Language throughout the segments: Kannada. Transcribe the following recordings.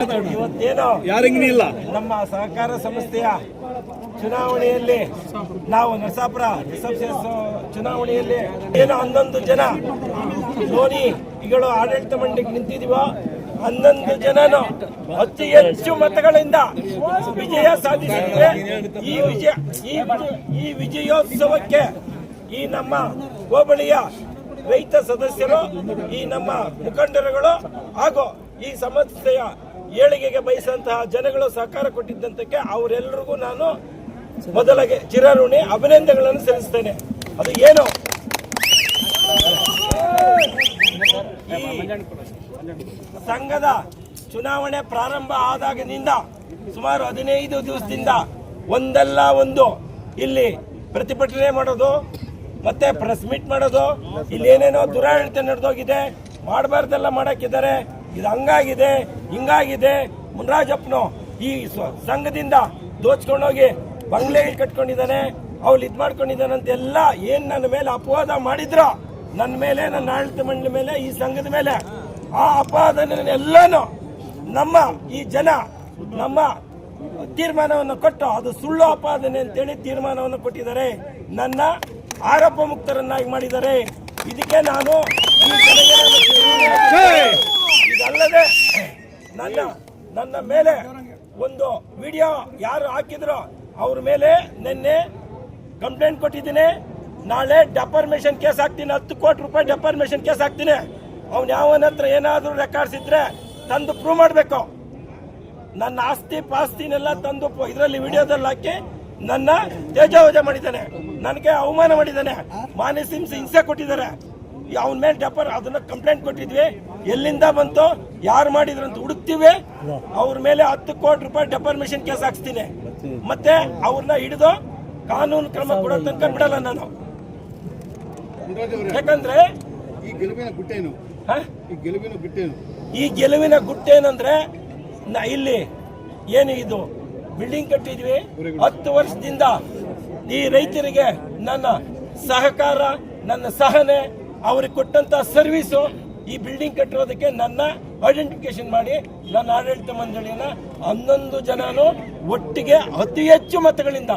ಇವತ್ತೇನೋ ಯಾರಿಗಿಲ್ಲ ಇಲ್ಲ? ನಮ್ಮ ಸಹಕಾರ ಸಂಸ್ಥೆಯ ಚುನಾವಣೆಯಲ್ಲಿ ನಾವು ನರಸಾಪುರ ಚುನಾವಣೆಯಲ್ಲಿ ಏನೋ ಹನ್ನೊಂದು ಜನ ಧೋನಿಗಳು ಆಡಳಿತ ಮಂಡಳಿಗೆ ನಿಂತಿದೀವೋ ಹನ್ನೊಂದು ಜನನು ಅತಿ ಹೆಚ್ಚು ಮತಗಳಿಂದ ವಿಜಯ ಸಾಧಿಸಿದ್ರೆ ಈ ವಿಜಯ ಈ ವಿಜಯ- ಈ ವಿಜಯೋತ್ಸವಕ್ಕೆ ಈ ನಮ್ಮ ಹೋಬಳಿಯ ರೈತ ಸದಸ್ಯರು ಈ ನಮ್ಮ ಮುಖಂಡರುಗಳು ಹಾಗೂ ಈ ಸಂಸ್ಥೆಯ ಏಳಿಗೆಗೆ ಬಯಸಂತಹ ಜನಗಳು ಸಹಕಾರ ಕೊಟ್ಟಿದ್ದಂತಕ್ಕೆ ಅವರೆಲ್ಲರಿಗೂ ನಾನು ಮೊದಲಿಗೆ ಚಿರಋಣಿ ಅಭಿನಂದನೆಗಳನ್ನು ಸಲ್ಲಿಸ್ತೇನೆ. ಅದು ಏನು? ಸಂಘದ ಚುನಾವಣೆ ಪ್ರಾರಂಭ ಆದಾಗಿನಿಂದ ಸುಮಾರು ಹದಿನೈದು ದಿವಸದಿಂದ ಒಂದಲ್ಲ ಒಂದು ಇಲ್ಲಿ ಪ್ರತಿಭಟನೆ ಮಾಡೋದು, ಮತ್ತೆ ಪ್ರೆಸ್ ಮೀಟ್ ಮಾಡೋದು, ಇಲ್ಲಿ ಏನೇನೋ ದುರಾಡಳಿತ ನಡೆದೋಗಿದೆ, ಮಾಡಬಾರ್ದೆಲ್ಲ ಮಾಡಕ್ಕಿದ್ದಾರೆ. ಇದು ಹಂಗಾಗಿದೆ. ಹಿಂಗಾಗಿದೆ ಮುನ್ರಾಜಪ್ಪನು ಈ ಸಂಘದಿಂದ ದೋಚ್ಕೊಂಡೋಗಿ ಬಂಗ್ಲೆ ಕಟ್ಕೊಂಡಿದ್ದಾನೆ, ಅವ್ಳು ಇದು ಮಾಡ್ಕೊಂಡಿದ್ದಾನೆ ಅಂತ ಎಲ್ಲ ಏನ್ ನನ್ನ ಮೇಲೆ ಅಪವಾದ ಮಾಡಿದ್ರು ನನ್ನ ಮೇಲೆ, ನನ್ನ ಆಡಳಿತ ಮಂಡಳಿ ಮೇಲೆ, ಈ ಸಂಘದ ಮೇಲೆ, ಆ ಅಪವಾದನೆಲ್ಲಾನು ನಮ್ಮ ಈ ಜನ, ನಮ್ಮ ತೀರ್ಮಾನವನ್ನು ಕೊಟ್ಟು ಅದು ಸುಳ್ಳು ಅಪಾದನೆ ಅಂತೇಳಿ ತೀರ್ಮಾನವನ್ನು ಕೊಟ್ಟಿದ್ದಾರೆ. ನನ್ನ ಆರೋಪ ಮುಕ್ತರನ್ನಾಗಿ ಮಾಡಿದ್ದಾರೆ. ಇದಕ್ಕೆ ನಾನು ಇದಲ್ಲದೆ ನನ್ನ ನನ್ನ ಮೇಲೆ ಒಂದು ವಿಡಿಯೋ ಯಾರು ಹಾಕಿದ್ರು ಅವ್ರ ಮೇಲೆ ನಿನ್ನೆ ಕಂಪ್ಲೇಂಟ್ ಕೊಟ್ಟಿದ್ದೀನಿ. ನಾಳೆ ಡೆಪಾರ್ಮೇಷನ್ ಕೇಸ್ ಹಾಕ್ತೀನಿ, ಹತ್ತು ಕೋಟಿ ರೂಪಾಯಿ ಡೆಪಾರ್ಮೇಷನ್ ಕೇಸ್ ಹಾಕ್ತೀನಿ. ಅವ್ನು ಯಾವನ ಹತ್ರ ಏನಾದರೂ ರೆಕಾರ್ಡ್ಸ್ ಇದ್ರೆ ತಂದು ಪ್ರೂವ್ ಮಾಡಬೇಕು. ನನ್ನ ಆಸ್ತಿ, ಪಾಸ್ತಿನೆಲ್ಲ ತಂದು ಇದರಲ್ಲಿ ವಿಡಿಯೋದಲ್ಲಿ ಹಾಕಿ ನನ್ನ ತೇಜಾವಜ ಮಾಡಿದ್ದಾನೆ. ನನಗೆ ಅವಮಾನ ಮಾಡಿದ್ದಾನೆ. ಮಾನಿ ಹಿಂಸೆ ಕೊಟ್ಟಿದ್ದಾರೆ. ಅವನ ಮೇಲೆ ಡೆಪರ್ ಅದನ್ನ ಕಂಪ್ಲೇಂಟ್ ಕೊಟ್ಟಿದ್ವಿ. ಎಲ್ಲಿಂದ ಬಂತು ಯಾರು ಮಾಡಿದ್ರು ಅಂತ ಹುಡುಕ್ತಿವಿ. ಅವ್ರ ಮೇಲೆ ಹತ್ತು ಕೋಟಿ ರೂಪಾಯಿ ಡೆಪಾರ್ಮೇಷನ್ ಕೇಸ್ ಹಾಕ್ಸ್ತೀನಿ. ಮತ್ತೆ ಅವ್ರನ್ನ ಹಿಡಿದು ಕಾನೂನು ಕ್ರಮ ಕೊಡೋ ತನಕ ಬಿಡಲ್ಲ ನಾನು. ಯಾಕಂದ್ರೆ ಈ ಗೆಲುವಿನ ಗುಟ್ಟೇನು? ಈ ಗೆಲುವಿನ ಗುಟ್ಟೇನು ಈ ಗೆಲುವಿನ ಗುಟ್ಟೇನಂದ್ರೆ ಇಲ್ಲಿ ಏನು ಇದು? ಬಿಲ್ಡಿಂಗ್ ಕಟ್ಟಿದ್ವಿ. ಹತ್ತು ವರ್ಷದಿಂದ ಈ ರೈತರಿಗೆ ನನ್ನ ಸಹಕಾರ ನನ್ನ ಸಹನೆ ಅವ್ರಿಗೆ ಕೊಟ್ಟಂತ ಸರ್ವಿಸು ಈ ಬಿಲ್ಡಿಂಗ್ ಕಟ್ಟಿರೋದಕ್ಕೆ ನನ್ನ ಐಡೆಂಟಿಫಿಕೇಶನ್ ಮಾಡಿ, ನನ್ನ ಆಡಳಿತ ಮಂಡಳಿಯನ್ನ ಹನ್ನೊಂದು ಜನನು ಒಟ್ಟಿಗೆ ಅತಿ ಹೆಚ್ಚು ಮತಗಳಿಂದ,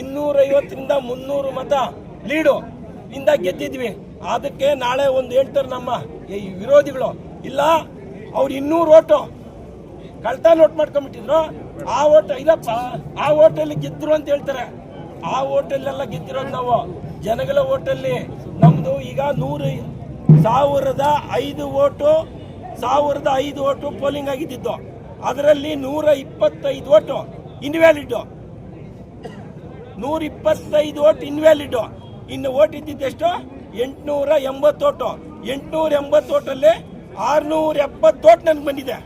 ಇನ್ನೂರೈವತ್ತರಿಂದ ಮುನ್ನೂರು ಮತ ಲೀಡು ಇಂದ ಗೆದ್ದಿದ್ವಿ. ಅದಕ್ಕೆ ನಾಳೆ ಒಂದು ಹೇಳ್ತಾರೆ ನಮ್ಮ ಈ ವಿರೋಧಿಗಳು, ಇಲ್ಲ, ಅವ್ರು ಇನ್ನೂರು ಓಟು. ಕಳ್ತಾ ನೋಟ್ ಮಾಡ್ಕೊಂಡ್ಬಿಟ್ಟಿದ್ರು. ಆ ಓಟ್, ಇಲ್ಲಪ್ಪ, ಆ ಓಟಲ್ಲಿ ಗೆದ್ರು ಅಂತ ಹೇಳ್ತಾರೆ. ಆ ಓಟಲ್ಲೆಲ್ಲ ಗೆದ್ದಿರೋದು ನಾವು. ಜನಗಳ ಓಟಲ್ಲಿ ನಮ್ದು ಈಗ ನೂರು ಸಾವಿರದ ಐದು ಓಟು ಸಾವಿರದ ಐದು ಓಟು ಪೋಲಿಂಗ್ ಆಗಿದ್ದಿದ್ದು. ಅದರಲ್ಲಿ ನೂರ ಇಪ್ಪತ್ತೈದು ಓಟು ಇನ್ವ್ಯಾಲಿಡ್ ನೂರ ಇಪ್ಪತ್ತೈದು ಓಟ್ ಇನ್ವ್ಯಾಲಿಡ್ ಇನ್ನು ಓಟ್ ಇದ್ದಿದ್ದೆಷ್ಟು ಎಂಟುನೂರ ಎಂಬತ್ತು ಓಟು. ಎಂಟುನೂರ ಎಂಬತ್ತು ಓಟಲ್ಲಿ ಆರ್ನೂರ ಎಪ್ಪತ್ತು ಓಟ್ ನನ್ಗೆ ಬಂದಿದೆ.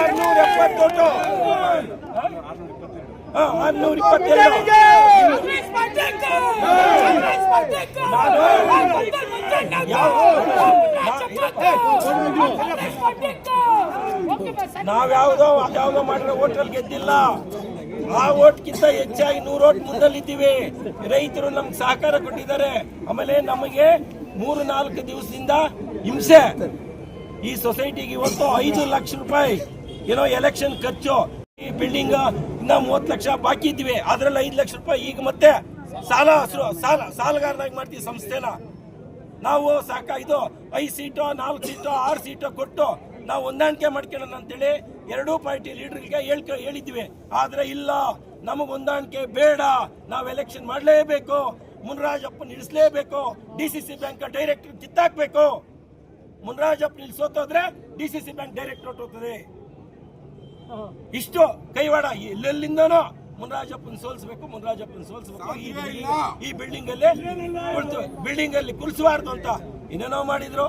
ಆರ್ನೂರ ಎಪ್ಪತ್ತು ಓಟು. ಆರ್ನೂರ ಇಪ್ಪತ್ತೆರಡು ನಾವ್ಯಾವುದೋ ಯಾವ್ದೋ ಮಾಡಿರೋ ಓಟಲ್ಲಿ ಗೆದ್ದಿಲ್ಲ. ಆ ಓಟ್ಗಿಂತ ಹೆಚ್ಚಾಗಿ ನೂರು ಓಟ್ ಮುಂದಲ್ಲಿದ್ದೀವಿ ರೈತರು ನಮ್ಗೆ ಸಹಕಾರ ಕೊಟ್ಟಿದ್ದಾರೆ. ಆಮೇಲೆ ನಮಗೆ ಮೂರು ನಾಲ್ಕು ದಿವಸದಿಂದ ಹಿಂಸೆ. ಈ ಸೊಸೈಟಿಗೆ ಇವತ್ತು ಐದು ಲಕ್ಷ ರೂಪಾಯಿ ಏನೋ ಎಲೆಕ್ಷನ್ ಖರ್ಚು. ಈ ಬಿಲ್ಡಿಂಗ್ ಇನ್ನ ಮೂವತ್ತು ಲಕ್ಷ ಬಾಕಿ ಇದ್ವಿ ಅದ್ರಲ್ಲಿ ಐದು ಲಕ್ಷ ರೂಪಾಯಿ ಈಗ ಮತ್ತೆ ಸಾಲ ಸಾಲ ಸಾಲಗಾರನಾಗಿ ಮಾಡ್ತೀವಿ ಸಂಸ್ಥೆನ. ನಾವು ಸಾಕ ಇದು ಐದು ಸೀಟು, ನಾಲ್ಕು ಸೀಟು, ಆರು ಸೀಟು ಕೊಟ್ಟು ನಾವು ಹೊಂದಾಣಿಕೆ ಮಾಡ್ಕೊಳ್ಳೋಣ ಅಂತೇಳಿ ಎರಡೂ ಪಾರ್ಟಿ ಲೀಡರ್ಗೆ ಹೇಳ್ಕ ಹೇಳಿದ್ವಿ ಆದರೆ ಇಲ್ಲ, ನಮಗೆ ಹೊಂದಾಣಿಕೆ ಬೇಡ. ನಾವು ಎಲೆಕ್ಷನ್ ಮಾಡಲೇಬೇಕು. ಮುನ್ರಾಜಪ್ಪ ನಿಲ್ಲಿಸಲೇಬೇಕು. D C C bank director ಕಿತ್ತಾಕಬೇಕು. ಮುನ್ರಾಜಪ್ಪ ನಿಲ್ಲಿಸೋತೋದ್ರೆ D C C bank director ಹೋಗ್ತದೆ. ಇಷ್ಟು ಕೈವಾಡ ಎಲ್ಲೆಲ್ಲಿಂದನೋ ಮುನರಾಜಪ್ಪನ ಸೋಲ್ಸ್ಬೇಕು ಮುನರಾಜಪ್ಪನ ಸೋಲ್ಸ್ಬೇಕು. ಈ ಈ ಬಿಲ್ಡಿಂಗ್ ಅಲ್ಲಿ ಬಿಲ್ಡಿಂಗ್ ಅಲ್ಲಿ ಕುರ್ಸಬಾರ್ದು ಅಂತ ಇನ್ನೇನೋ ಮಾಡಿದ್ರು.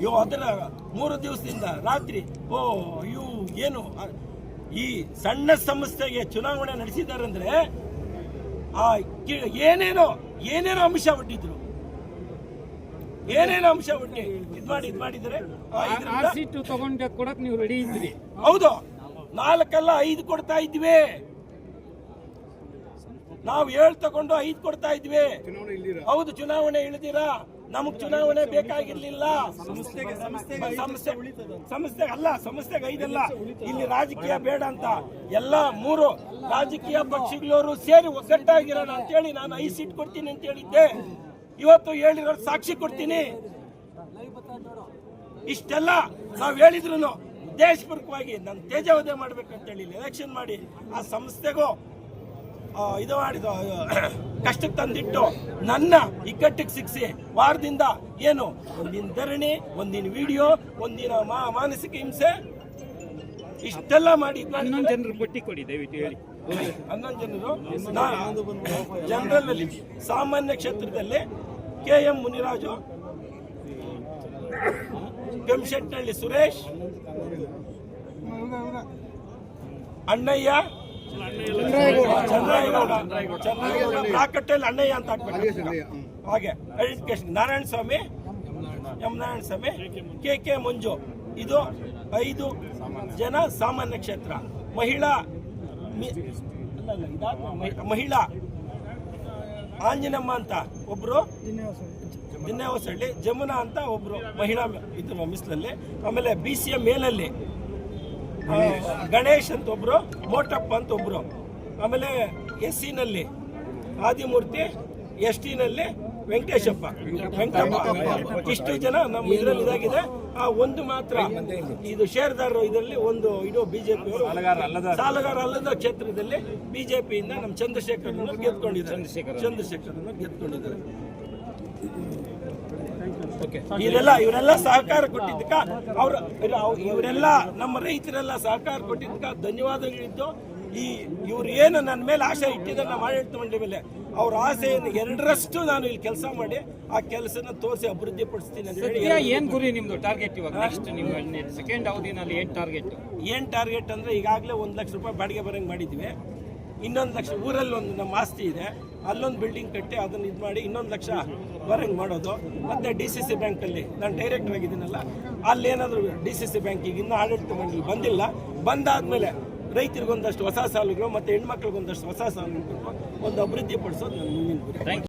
ಇವು ಅದನ್ನ ಮೂರು ದಿವಸದಿಂದ ರಾತ್ರಿ ಓ ಇವು ಏನು? ಈ ಸಣ್ಣ ಸಂಸ್ಥೆಗೆ ಚುನಾವಣೆ ನಡೆಸಿದಾರಂದ್ರೆ ಅಂದ್ರೆ ಆ ಏನೇನೋ ಏನೇನೋ ಅಂಶ ಬಿಟ್ಟಿದ್ರು ಏನೇನೋ ಅಂಶ ಬಿಟ್ಟಿ ಇದ್ ಮಾಡಿ ಇದ್ ಮಾಡಿದ್ರೆ ಆ, ಇದ್ರಿಂದ- ಸೀಟು ತಗೊಂಡು ಕೊಡಕ್ ನೀವು ರೆಡಿ ಇದ್ರಿ. ಹೌದು. ನಾಲ್ಕಲ್ಲ ಐದು ಕೊಡ್ತಾ ಇದ್ವಿ. ನಾವು ಏಳು ತಗೊಂಡು ಐದು ಕೊಡ್ತಾ ಇದ್ವಿ. ಹೌದು ಚುನಾವಣೆ ಇಳಿದಿರಾ ನಮಗ್ ಚುನಾವಣೆ ಬೇಕಾಗಿರ್ಲಿಲ್ಲ. ಸಂಸ್ಥೆ ಅಲ್ಲ ಸಂಸ್ಥೆಗೆ ಐದಲ್ಲ ಇಲ್ಲಿ ರಾಜಕೀಯ ಬೇಡ ಅಂತ ಎಲ್ಲ ಮೂರು ರಾಜಕೀಯ ಪಕ್ಷಗಳವರು ಸೇರಿ ಒಗ್ಗಟ್ಟಾಗಿರೋಣ ಅಂತೇಳಿ ನಾನು ಐದು ಸೀಟ್ ಕೊಡ್ತೀನಿ ಅಂತ ಹೇಳಿದ್ದೆ. ಇವತ್ತು ಹೇಳಿರೋ ಸಾಕ್ಷಿ ಕೊಡ್ತೀನಿ. ಇಷ್ಟೆಲ್ಲ ನಾವು ಹೇಳಿದ್ರು ದೇಶಪೂರ್ವಕವಾಗಿ ನಾನು ತೇಜಾವಧಿ ಮಾಡ್ಬೇಕಂತ ಹೇಳಿ ಎಲೆಕ್ಷನ್ ಮಾಡಿ ಆ ಸಂಸ್ಥೆಗೂ ಇದು ಮಾಡಿದ ಕಷ್ಟಕ್ಕೆ ತಂದಿಟ್ಟು ನನ್ನ ಇಕ್ಕಟ್ಟಿಗೆ ಸಿಕ್ಕಿಸಿ ವಾರದಿಂದ ಏನು ಒಂದಿನ ಧರಣಿ ಒಂದಿನ ವಿಡಿಯೋ ಒಂದಿನ ಮಾ- ಮಾನಸಿಕ ಹಿಂಸೆ ಇಷ್ಟೆಲ್ಲ ಮಾಡಿ. ಹನ್ನೊಂದು ಜನರು ಪಟ್ಟಿ ಕೊಡಿ ದಯವಿಟ್ಟು ಹೇಳಿ ಹನ್ನೊಂದು ಜನರು ಜನರಲ್ ಸಾಮಾನ್ಯ ಕ್ಷೇತ್ರದಲ್ಲಿ ಕೆ ಎಂ ಮುನಿರಾಜು ಕೆಂಶೆಟ್ಟಳ್ಳಿ ಸುರೇಶ್. ಅಣ್ಣಯ್ಯ. ಚಂದ್ರಾಯಗೌಡ. ಚಂದ್ರಾಯಗೌಡ ಅಣ್ಣಯ್ಯ ಅಂತ ಹಾಕ್ಬೇಕು. ಹಾಗೆ identification Narayana Swamy, M Narayana Swamy, K K Manju. ಇದು ಐದು ಜನ ಸಾಮಾನ್ಯ ಕ್ಷೇತ್ರ. ಮಹಿಳಾ ಮಹಿಳಾ. ಆಂಜನಮ್ಮ ಅಂತ ಒಬ್ರು. ದಿನ್ನೇವಸಳ್ಳಿ ಜಮುನಾ ಅಂತ ಒಬ್ರು ಮಹಿಳಾ ಇದು ಮಿಸ್ಲಲ್ಲಿ ಆಮೇಲೆ ಬಿ ಸಿ ಎಂ ಮೇಲಲ್ಲಿ ಗಣೇಶ್ ಅಂತ ಒಬ್ರು ಮೋಟಪ್ಪ ಅಂತ ಒಬ್ರು ಆಮೇಲೆ ಎಸ್ ಸಿನಲ್ಲಿ ಆದಿಮೂರ್ತಿ ಎಸ್ ಟಿನಲ್ಲಿ ವೆಂಕಟೇಶಪ್ಪ. ವೆಂಕಟಪ್ಪ ಇಷ್ಟು ಜನ ನಮ್ಮ ಇದರಲ್ಲಿ ಇದಾಗಿದೆ. ಆ ಒಂದು ಮಾತ್ರ ಇದು ಷೇರ್ದಾರರು ಇದರಲ್ಲಿ ಒಂದು ಇದು ಬಿಜೆಪಿ ಸಾಲಗಾರ ಅಲ್ಲದ ಕ್ಷೇತ್ರದಲ್ಲಿ ಬಿಜೆಪಿಯಿಂದ ನಮ್ಮ ಚಂದ್ರಶೇಖರ್ ಗೆದ್ಕೊಂಡಿದ್ದಾರೆ. ಚಂದ್ರಶೇಖರ್ ಗೆದ್ಕೊಂಡಿದ್ದಾರೆ. ಇವರೆಲ್ಲ ಇವರೆಲ್ಲ ಸಹಕಾರ ಕೊಟ್ಟಿದ್ದಕ್ಕ. ಅವ್ರ ಇವರೆಲ್ಲ ನಮ್ಮ ರೈತರೆಲ್ಲ ಸಹಕಾರ ಕೊಟ್ಟಿದ್ದಕ್ಕ. ಧನ್ಯವಾದಗಳಿದ್ದು. ಈ ಇವ್ರು ಏನು ನನ್ನ ಮೇಲೆ ಆಸೆ ಇಟ್ಟಿದ್ದಾರೆ ನಮ್ಮ ಆಡಳಿತ ಮಂಡಳಿ ಮೇಲೆ. ಅವ್ರ ಆಸೆಯನ್ನು ಎರಡರಷ್ಟು ನಾನು ಇಲ್ಲಿ ಕೆಲಸ ಮಾಡಿ ಆ ಕೆಲಸನ ತೋರಿಸಿ ಅಭಿವೃದ್ಧಿ ಪಡಿಸ್ತೀನಿ ಅಂತ ಹೇಳಿ ಏನ್ ಗುರಿ ನಿಮ್ದು ಟಾರ್ಗೆಟ್ ಇವಾಗ? ನೆಕ್ಸ್ಟ್ ನಿಮ್ಮ ಸೆಕೆಂಡ್ ಅವಧಿನಲ್ಲಿ ಏನ್ ಟಾರ್ಗೆಟ್ ಏನ್ ಟಾರ್ಗೆಟ್ ಅಂದ್ರೆ ಈಗಾಗಲೇ ಒಂದು ಲಕ್ಷ ರೂಪಾಯಿ ಬಾಡಿಗೆ ಬರಂಗ್ ಮಾಡಿದ್ವಿ. ಇನ್ನೊಂದು ಲಕ್ಷ ಊರಲ್ಲಿ ಒಂದು ನಮ್ಮ ಆಸ್ತಿ ಇದೆ. ಅಲ್ಲೊಂದು ಬಿಲ್ಡಿಂಗ್ ಕಟ್ಟಿ ಅದನ್ನ ಇದು ಮಾಡಿ ಇನ್ನೊಂದು ಲಕ್ಷ ಬರಂಗ್ ಮಾಡೋದು. ಮತ್ತೆ ಡಿ ಸಿ ಸಿ ಬ್ಯಾಂಕಲ್ಲಿ ನಾನು ಡೈರೆಕ್ಟರ್ ಆಗಿದ್ದೀನಲ್ಲ, ಅಲ್ಲೇನಾದರೂ ಡಿ ಸಿ ಸಿ ಬ್ಯಾಂಕಿಗೆ ಇನ್ನೂ ಆಡಳಿತ ಮಂಡಳಿ ಬಂದಿಲ್ಲ. ಬಂದಾದ್ಮೇಲೆ ರೈತರಿಗೊಂದಷ್ಟು ಹೊಸ ಸಾಲುಗಳು ಮತ್ತು ಹೆಣ್ಮಕ್ಳಿಗೊಂದಷ್ಟು ಹೊಸ ಸಾಲಗಳು ಒಂದು ಅಭಿವೃದ್ಧಿ ಪಡಿಸೋದು ನನ್ನ ಮುಂದಿನ ಗುರಿ.